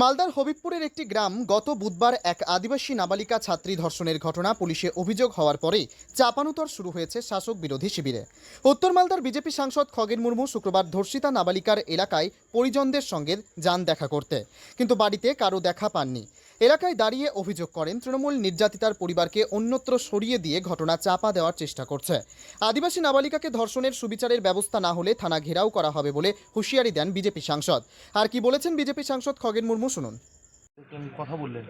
মালদার হবিবপুরের একটি গ্রাম গত বুধবার এক আদিবাসী নাবালিকা ছাত্রী ধর্ষণের ঘটনা পুলিশে অভিযোগ হওয়ার পরে চাপানুতর শুরু হয়েছে শাসক বিরোধী শিবিরে। উত্তর মালদার বিজেপি সাংসদ খগেন মুর্মু শুক্রবার ধর্ষিতা নাবালিকার এলাকায় পরিজনদের সঙ্গে যান দেখা করতে। কিন্তু বাড়িতে কারও দেখা পাননি। এলাকায় দাঁড়িয়ে অভিযোগ করেন তৃণমূল নির্যাতিতার পরিবারকে অন্যত্র সরিয়ে দিয়ে ঘটনা চাপা দেওয়ার চেষ্টা করছে। আদিবাসী নাবালিকাকে ধর্ষণের সুবিচারের ব্যবস্থা না হলে থানা ঘেরাও করা হবে বলে হুঁশিয়ারি দেন বিজেপি সাংসদ। আর কি বলেছেন বিজেপি সাংসদ খগেন মুর্মু শুনুন। কথা বললেন।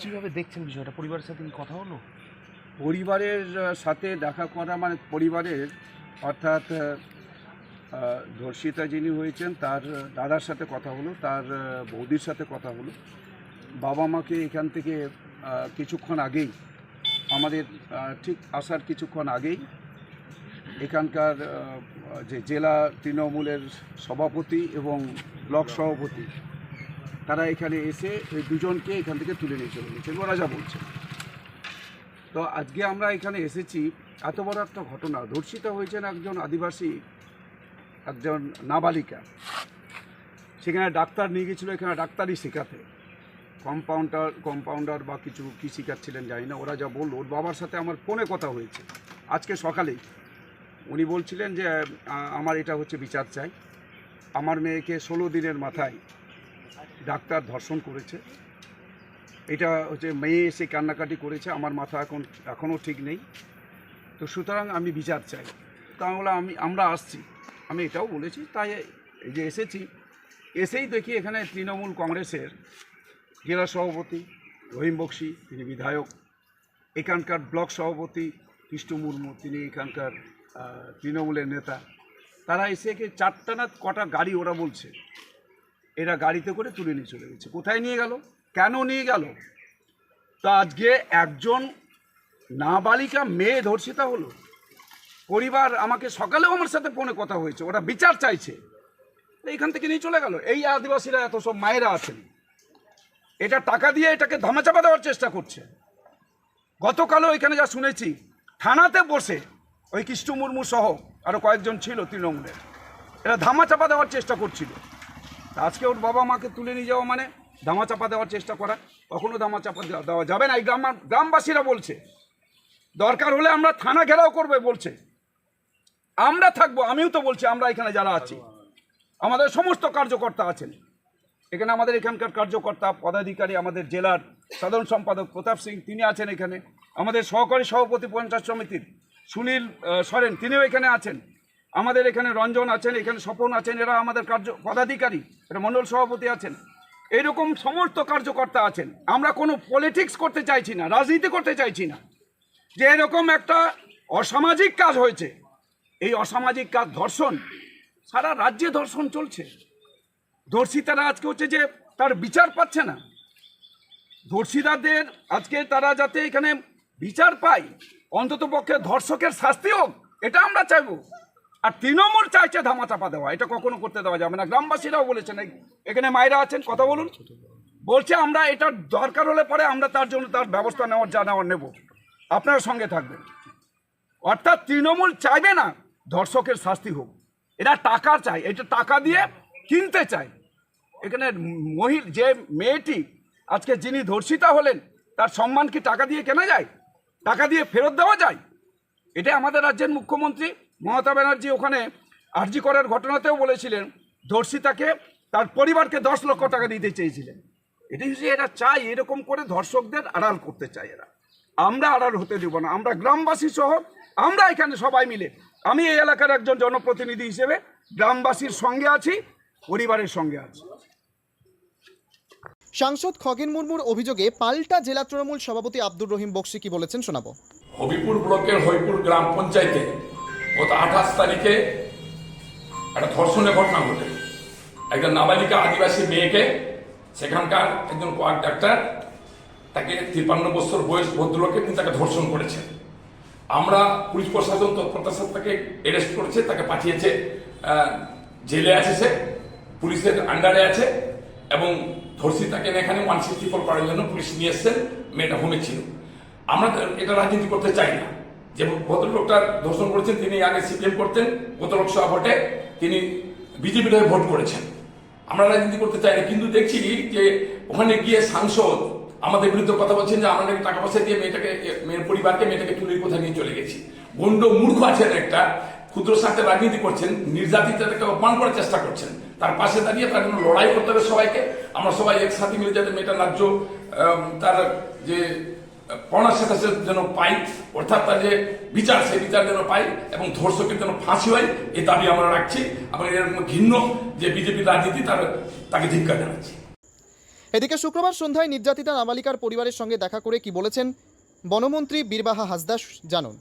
কীভাবে দেখছেন বিষয়টা? পরিবারের সাথে কি কথা হলো? পরিবারের সাথে দেখা করা মানে পরিবারের অর্থাৎ ধর্ষিতা যিনি হয়েছেন তার দাদার সাথে কথা হলো তার বৌদির সাথে কথা হলো। বাবা মাকে এখান থেকে কিছুক্ষণ আগেই, আমাদের ঠিক আসার কিছুক্ষণ আগেই, এখানকার যে জেলা তৃণমূলের সভাপতি এবং ব্লক সভাপতি, তারা এখানে এসে এই দুজনকে এখান থেকে তুলে নিয়ে চলে গেছেন ওরা যা বলছে। তো আজকে আমরা এখানে এসেছি, এত বড় একটা ঘটনা, ধর্ষিত হয়েছেন একজন আদিবাসী, একজন নাবালিকা। সেখানে ডাক্তার নিয়ে গেছিল, এখানে ডাক্তারই শেখাতে কম্পাউন্ডার কম্পাউন্ডার বা কিছু কী শেখাচ্ছিলেন জানি না, ওরা যা বলল, ওর বাবার সাথে আমার ফোনে কথা হয়েছে। আজকে সকালেই উনি বলছিলেন যে আমার এটা হচ্ছে বিচার চাই। আমার মেয়েকে ষোলো দিনের মাথায় ডাক্তার ধর্ষণ করেছে। এটা হচ্ছে মেয়ে এসে কান্নাকাটি করেছে, আমার মাথা এখন, এখনও ঠিক নেই। তো সুতরাং আমি বিচার চাই। তাহলে আমি, আমরা আসছি। আমি এটাও বলেছি, তাই এই যে এসেছি, এসেই দেখি এখানে তৃণমূল কংগ্রেসের জেলা সভাপতি রহিম বক্সি, তিনি বিধায়ক। এখানকার ব্লক সভাপতি কৃষ্ণ মুর্মু, তিনি এখানকার তৃণমূলের নেতা। তারা এসে একে চারটা না কটা গাড়ি ওরা বলছে। এরা গাড়িতে করে তুলে নিয়ে চলে গেছে। কোথায় নিয়ে গেল? কেন নিয়ে গেল? তো আজকে একজন নাবালিকা মেয়ে ধর্ষিতা হলো। পরিবার আমাকে সকালেও আমার সাথে ফোনে কথা হয়েছে। ওরা বিচার চাইছে। তো এইখান থেকে নিয়ে চলে গেল। এই আদিবাসীরা এত সব মায়েরা আছেন। এটা টাকা দিয়ে এটাকে ধামাচাপা দেওয়ার চেষ্টা করছে। গতকালও এখানে যা শুনেছি, থানাতে বসে ওই কৃষ্ণ মুর্মু সহ আরও কয়েকজন ছিল তৃণমূলের। এরা ধামাচাপা দেওয়ার চেষ্টা করছিল। আজকে ওর বাবা মাকে তুলে নিয়ে যাওয়া মানে ধামাচাপা দেওয়ার চেষ্টা করা। কখনো ধামাচাপা দেওয়া যাবে না। এই গ্রাম গ্রামবাসীরা বলছে, দরকার হলে আমরা থানা ঘেরাও করবে বলছে। আমরা থাকব, আমিও তো বলছি, আমরা এখানে যারা আছি। আমাদের সমস্ত কার্যকর্তা আছেন। এখানে আমাদের এখানকার কার্যকর্তা, পদাধিকারী, আমাদের জেলার সাধারণ সম্পাদক প্রতাপ সিং, তিনি আছেন এখানে। আমাদের সহকারী সভাপতি পঞ্চায়েত সমিতির সুনীল সরেন, তিনিও এখানে আছেন। আমাদের এখানে রঞ্জন আছেন, এখানে স্বপন আছেন, এরা আমাদের কার্য, পদাধিকারী এটা মণ্ডল সভাপতি আছেন। এরকম সমস্ত কার্যকর্তা আছেন। আমরা কোনো পলিটিক্স করতে চাইছি না, রাজনীতি করতে চাইছি না। যে এরকম একটা অসামাজিক কাজ হয়েছে, এই অসামাজিক কাজ ধর্ষণ, সারা রাজ্যে ধর্ষণ চলছে। ধর্ষিতারা আজকে হচ্ছে যে তার বিচার পাচ্ছে না। ধর্ষিতাদের আজকে তারা যাতে এখানে বিচার পায়, অন্তত পক্ষে ধর্ষকের শাস্তি হোক, এটা আমরা চাইব। আর তৃণমূল চাইছে ধামাচাপা দেওয়া, এটা কখনো করতে দেওয়া যাবে না। গ্রামবাসীরাও বলেছেন এখানে মায়েরা আছেন, কথা বলুন। বলছে, আমরা এটা দরকার হলে পরে আমরা তার জন্য তার ব্যবস্থা নেওয়ার, যা নেওয়ার নেব। আপনার সঙ্গে থাকবেন। অর্থাৎ তৃণমূল চাইবে না ধর্ষকের শাস্তি হোক। এরা টাকা চায়, এটা টাকা দিয়ে কিনতে চায় এখানে মহিল যে মেয়েটি আজকে যিনি ধর্ষিতা হলেন, তার সম্মান কি টাকা দিয়ে কেনা যায়? টাকা দিয়ে ফেরত দেওয়া যায়? এটা আমাদের রাজ্যের মুখ্যমন্ত্রী মমতা ব্যানার্জি ওখানে আর্জি করার ঘটনাতেও বলেছিলেন, ধর্ষিতাকে, তার পরিবারকে দশ লক্ষ টাকা দিতে চেয়েছিলেন। এটি হচ্ছে এরা চাই এরকম করে ধর্ষকদের আড়াল করতে চায় এরা। আমরা আড়াল হতে দেব না, আমরা গ্রামবাসী সহ আমরা এখানে সবাই মিলে, আমি এই এলাকার একজন জনপ্রতিনিধি হিসেবে গ্রামবাসীর সঙ্গে আছি পরিবারের সঙ্গে আছি। সাংসদ খগেন মুর্মুর অভিযোগে পাল্টা জেলা তৃণমূল সভাপতি আব্দুর রহিম বক্সি কি বলেছেন শোনাবো। হবিপুর ব্লকের হবিপুর গ্রাম পঞ্চায়েতে গত আঠাশ তারিখে একটা ধর্ষণের ঘটনা ঘটে। একজন নাবালিকা আদিবাসী মেয়েকে সেখানকার একজন কোয়াক ডাক্তার তাকে তিপ্পান্ন বছর বয়স ভদ্রলোকে তিনি তাকে ধর্ষণ করেছে আমরা পুলিশ প্রশাসন তৎপরতার সাথে তাকে অ্যারেস্ট করেছে তাকে পাঠিয়েছে জেলে আছে সে। পুলিশের আন্ডারে আছে এবং ধর্ষিতাকে এখানে ওয়ান সিক্সটি ফোর করার জন্য পুলিশ নিয়ে এসছেন মেয়েটা হোমে ছিল। আমরা এটা রাজনীতি করতে চাই না। যে ভদ্রলোকটা ধর্ষণ করেছেন, তিনি আগে সিপিএম করতেন গত লোকসভা ভোটে তিনি বিজেপির হয়ে ভোট করেছেন। আমরা রাজনীতি করতে চাই না, কিন্তু দেখছি যে ওখানে গিয়ে সাংসদ আমাদের বিরুদ্ধে কথা বলছেন যে নাকি টাকা পয়সা দিয়ে মেয়েটাকে, মেয়ের পরিবারকে, মেয়েটাকে তুলে কোথায় নিয়ে চলে গেছি। গন্ড মূর্খ আছেন একটা, ক্ষুদ্র স্বার্থে রাজনীতি করছেন, নির্যাতিতাকে অপমান করার চেষ্টা করছেন। তার পাশে দাঁড়িয়ে তার জন্য লড়াই করতে হবে সবাইকে। আমরা সবাই একসাথে মিলে যাতে মেয়েটা ন্যায্য তার যে পড়ার সাথে সাথে যেন পাই অর্থাৎ তার যে বিচার সেই বিচার যেন পাই এবং ধর্ষকের যেন ফাঁসি হয় এই দাবি আমরা রাখছি এবং এর ঘিন্ন যে বিজেপি রাজনীতি তার তাকে ধিক্কার জানাচ্ছি। এদিকে শুক্রবার সন্ধ্যায় নির্যাতিতা নাবালিকার পরিবারের সঙ্গে দেখা করে কি বলেছেন বনমন্ত্রী বীরবাহা হাসদাস জানুন।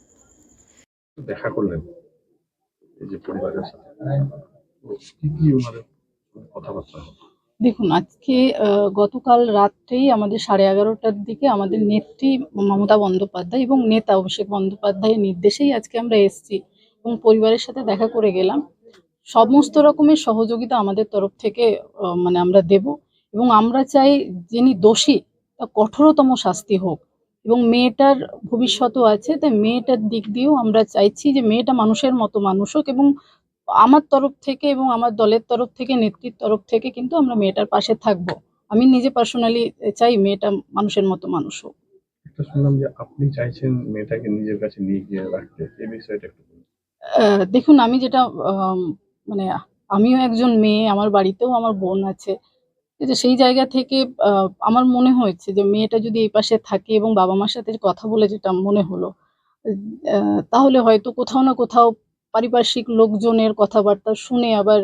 দেখা করলেন। এই যে পরিবারের সাথে। দেখুন, আজকে গতকাল রাত্রেই আমাদের সাড়ে এগারোটার দিকে আমাদের নেত্রী মমতা বন্দ্যোপাধ্যায় এবং নেতা অভিষেক বন্দ্যোপাধ্যায়ের নির্দেশেই আজকে আমরা এসেছি এবং পরিবারের সাথে দেখা করে গেলাম। সমস্ত রকমের সহযোগিতা আমাদের তরফ থেকে মানে আমরা দেব এবং আমরা চাই যিনি দোষী তা কঠোরতম শাস্তি হোক এবং মেয়েটার ভবিষ্যৎও আছে, তাই মেয়েটার দিক দিয়েও আমরা চাইছি যে মেয়েটা মানুষের মতো মানুষ হোক এবং আমার তরফ থেকে এবং আমার দলের তরফ থেকে নেত্রীর তরফ থেকে কিন্তু আমরা মেয়েটার পাশে থাকব। আমি নিজে পার্সোনালি চাই মেয়েটা মানুষের মতো মানুষ হোক। একটা শুনলাম যে আপনি চাইছেন মেয়েটাকে নিজের কাছে নিয়ে গিয়ে রাখতে। এই বিষয়টা একটু দেখুন আমি যেটা মানে আমিও একজন মেয়ে আমার বাড়িতেও আমার বোন আছে। আছে, সেই জায়গা থেকে আহ, আমার মনে হয়েছে যে মেয়েটা যদি এই পাশে থাকে এবং বাবা মার সাথে কথা বলে যেটা মনে হলো আহ, তাহলে হয়তো কোথাও না কোথাও পারিপার্শ্বিক লোকজনের কথাবার্তা শুনে আবার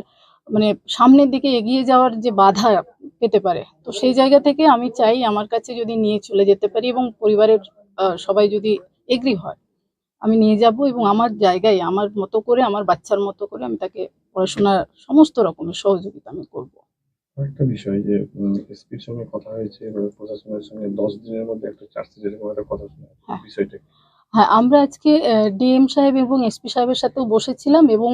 মানে সামনের দিকে এগিয়ে যাওয়ার যে বাধা পেতে পারে তো সেই জায়গা থেকে আমি চাই আমার কাছে যদি নিয়ে চলে যেতে পারি এবং পরিবারের সবাই যদি এগ্রি হয় আমি নিয়ে যাব এবং আমার জায়গায় আমার মতো করে আমার বাচ্চার মতো করে আমি তাকে পড়াশোনার সমস্ত রকমের সহযোগিতা আমি করব আরেকটা বিষয় যে এসপির সঙ্গে কথা হয়েছে প্রশাসনের সঙ্গে দশ দিনের মধ্যে একটা চার্জশিট এরকম একটা কথা শোনা হ্যাঁ। বিষয়টা? হ্যাঁ আমরা আজকে ডিএম সাহেব এবং এসপি সাহেবের সাথেও বসেছিলাম এবং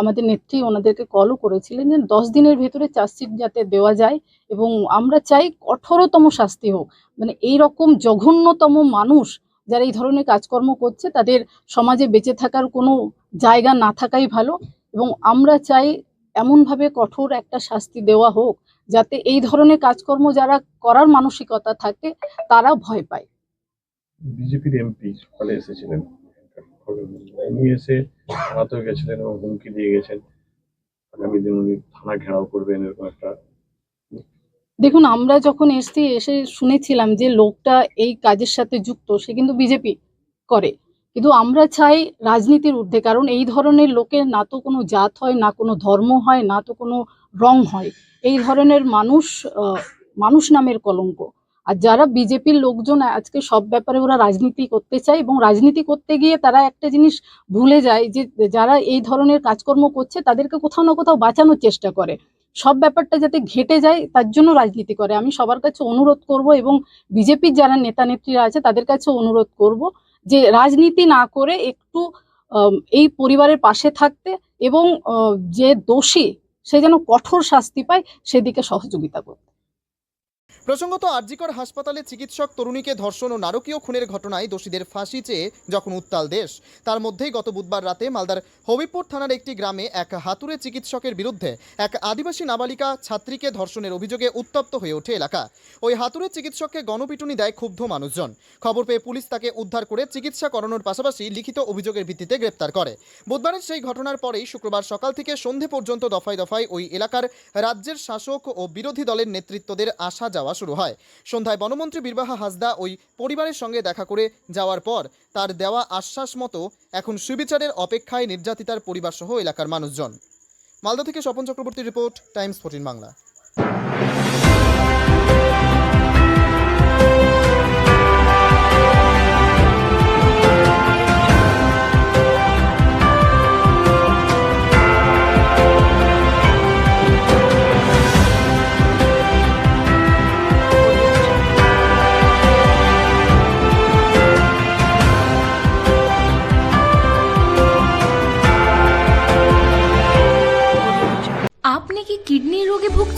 আমাদের নেত্রী ওনাদেরকে কলও করেছিলেন যে দশ দিনের ভেতরে চার্জশিট যাতে দেওয়া যায় এবং আমরা চাই কঠোরতম শাস্তি হোক। মানে এই রকম জঘন্যতম মানুষ যারা এই ধরনের কাজকর্ম করছে, তাদের সমাজে বেঁচে থাকার কোনো জায়গা না থাকাই ভালো এবং আমরা চাই এমনভাবে কঠোর একটা শাস্তি দেওয়া হোক যাতে এই ধরনের কাজকর্ম যারা করার মানসিকতা থাকে, তারা ভয় পায়। বিজেপির এমপি সকালে এসেছিলেন। উনি এসে থানাতেও গেছিলেন এবং হুমকি দিয়ে গেছেন। আগামী দিন উনি থানা ঘেরাও করবেন এরকম একটা দেখুন, আমরা যখন এসছি এসে শুনেছিলাম যে লোকটা এই কাজের সাথে যুক্ত, সে কিন্তু বিজেপি করে। কিন্তু আমরা চাই রাজনীতির ঊর্ধ্বে, কারণ এই ধরনের লোকের না তো কোনো জাত হয়, না কোনো ধর্ম হয়, না তো কোনো রং হয়। এই ধরনের মানুষ মানুষ নামের কলঙ্ক। আর যারা বিজেপির লোকজন আজকে সব ব্যাপারে ওরা রাজনীতি করতে চায় এবং রাজনীতি করতে গিয়ে তারা একটা জিনিস ভুলে যায় যে যারা এই ধরনের কাজকর্ম করছে তাদেরকে কোথাও না কোথাও বাঁচানোর চেষ্টা করে। সব ব্যাপারটা যাতে ঘেটে যায় তার জন্য রাজনীতি করে। আমি সবার কাছে অনুরোধ করব এবং বিজেপির যারা নেতা নেত্রীরা আছে তাদের কাছে অনুরোধ করব যে রাজনীতি না করে একটু এই পরিবারের পাশে থাকতে এবং যে দোষী সে যেন কঠোর শাস্তি পায় সেদিকে সহযোগিতা করতে। প্রসঙ্গত, আরজিকর হাসপাতালে চিকিৎসক তরুণীকে ধর্ষণ ও নারকীয় খুনের ঘটনায় দোষীদের ফাঁসি চেয়ে যখন উত্তাল দেশ, তার মধ্যেই গত বুধবার রাতে মালদার হবিপুর থানার একটি গ্রামে এক হাতুড়ে চিকিৎসকের বিরুদ্ধে এক আদিবাসী নাবালিকা ছাত্রীকে ধর্ষণের অভিযোগে উত্তপ্ত হয়ে ওঠে এলাকা। ওই হাতুড়ে চিকিৎসককে গণপিটুনি দেয় ক্ষুব্ধ মানুষজন। খবর পেয়ে পুলিশ তাকে উদ্ধার করে চিকিৎসা করানোর পাশাপাশি লিখিত অভিযোগের ভিত্তিতে গ্রেপ্তার করে। বুধবারের সেই ঘটনার পরেই শুক্রবার সকাল থেকে সন্ধে পর্যন্ত দফায় দফায় ওই এলাকার রাজ্যের শাসক ও বিরোধী দলের নেতৃত্বদের আসা যাওয়া শুরু হয়। সন্ধ্যায় বনমন্ত্রী বীরবাহা হাসদা ওই পরিবারের সঙ্গে দেখা করে যাওয়ার পর তার দেওয়া আশ্বাস মতো এখন সুবিচারের অপেক্ষায় নির্যাতিতার পরিবারসহ এলাকার মানুষজন। মালদা থেকে Swapan Chakraborty report, Times fourteen Bangla.